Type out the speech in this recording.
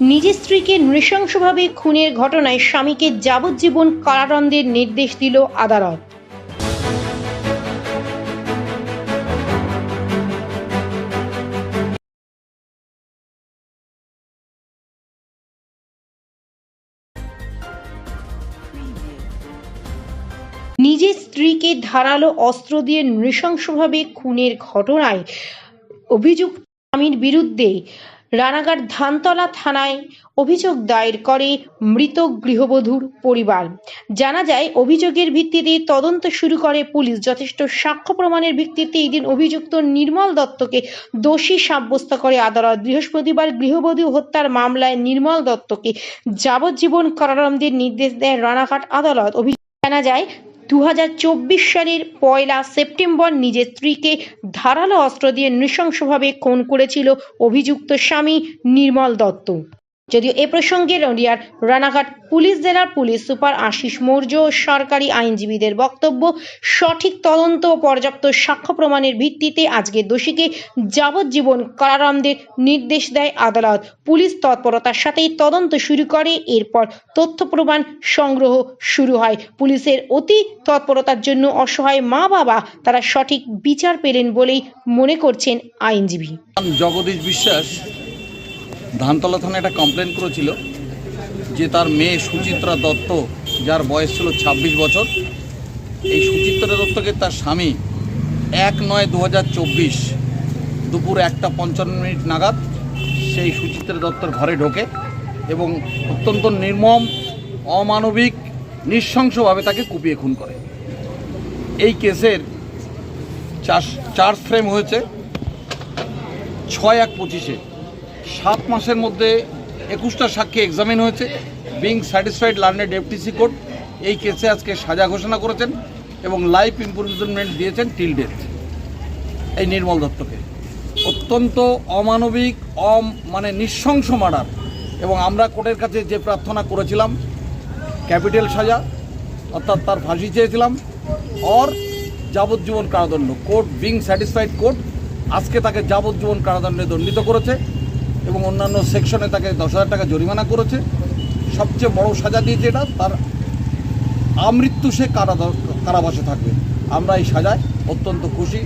নিজের স্ত্রীকে নৃশংসভাবে খুনের ঘটনায় স্বামীকে যাবজ্জীবন কারাদণ্ডের নির্দেশ দিল আদালত। নিজের স্ত্রীকে ধারালো অস্ত্র দিয়ে নৃশংসভাবে খুনের ঘটনায় অভিযুক্ত স্বামীর বিরুদ্ধে রানাঘাট ধানতলা থানায় অভিযোগ দায়ের করে মৃত গৃহবধূর পরিবার। জানা যায়, অভিযোগের ভিত্তিতে তদন্ত শুরু করে পুলিশ। যথেষ্ট সাক্ষ্য প্রমাণের ভিত্তিতে এই দিন অভিযুক্ত নির্মল দত্তকে দোষী সাব্যস্ত করে আদালত। বৃহস্পতিবার গৃহবধূ হত্যার মামলায় নির্মল দত্তকে যাবজ্জীবন কারাদণ্ডের নির্দেশ দেয় রানাঘাট আদালত। অভিযোগ জানা যায় দু হাজার চব্বিশ সালের পয়লা সেপ্টেম্বর নিজের স্ত্রীকে ধারালো অস্ত্র দিয়ে নৃশংসভাবে খুন করেছিল অভিযুক্ত স্বামী নির্মল দত্ত। যদিও এ প্রসঙ্গে নদিয়ার রানাঘাট পুলিশ জেলার পুলিশ সুপার আশিস মৌর্য সরকারি আইনজীবীদের বক্তব্য, সঠিক তদন্ত ও পর্যাপ্ত সাক্ষ্য প্রমাণের ভিত্তিতে আজকে দোষীকে যাবজ্জীবন কারাদণ্ডের নির্দেশ দেয় আদালত। পুলিশ তৎপরতার সাথেই তদন্ত শুরু করে, এরপর তথ্য প্রমাণ সংগ্রহ শুরু হয়। পুলিশের অতি তৎপরতার জন্য অসহায় মা বাবা তারা সঠিক বিচার পেলেন বলেই মনে করছেন আইনজীবী। জগদীশ বিশ্বাস ধানতলা থানায় একটা কমপ্লেন করেছিল যে তার মেয়ে সুচিত্রা দত্ত, যার বয়স ছিল ২৬ বছর, এই সুচিত্রা দত্তকে তার স্বামী এক নয় দু দুপুর একটা পঞ্চান্ন মিনিট নাগাদ সেই সুচিত্রা দত্তর ঘরে ঢোকে এবং অত্যন্ত নির্মম, অমানবিক, নৃশংসভাবে তাকে কুপিয়ে খুন করে। এই কেসের চার্জ ফ্রেম হয়েছে, ছয় এক পঁচিশে। সাত মাসের মধ্যে একুশটা সাক্ষী এক্সামিন হয়েছে। বিং স্যাটিসফাইড লার্নের ডেপুটিসি কোর্ট এই কেসে আজকে সাজা ঘোষণা করেছেন এবং লাইফ ইম্প্রুভমেন্ট দিয়েছেন টিল ডেথ এই নির্মল দত্তকে। অত্যন্ত অমানবিক, অম মানে নৃশংস মার্ডার। এবং আমরা কোর্টের কাছে যে প্রার্থনা করেছিলাম, ক্যাপিটাল সাজা, অর্থাৎ তার ফাঁসি চেয়েছিলাম, অর যাবজ্জীবন কারাদণ্ড। কোর্ট বিং স্যাটিসফাইড কোর্ট আজকে তাকে যাবজ্জীবন কারাদণ্ডে দণ্ডিত করেছে। এবং অন্যান্য সেকশনে তাকে দশ হাজার টাকা জরিমানা করেছে। সবচেয়ে বড় সাজা দিয়েছে এটা, তার আমৃত্যু সে কারা কারাবাসে থাকবে। আমরা এই সাজায় অত্যন্ত খুশি।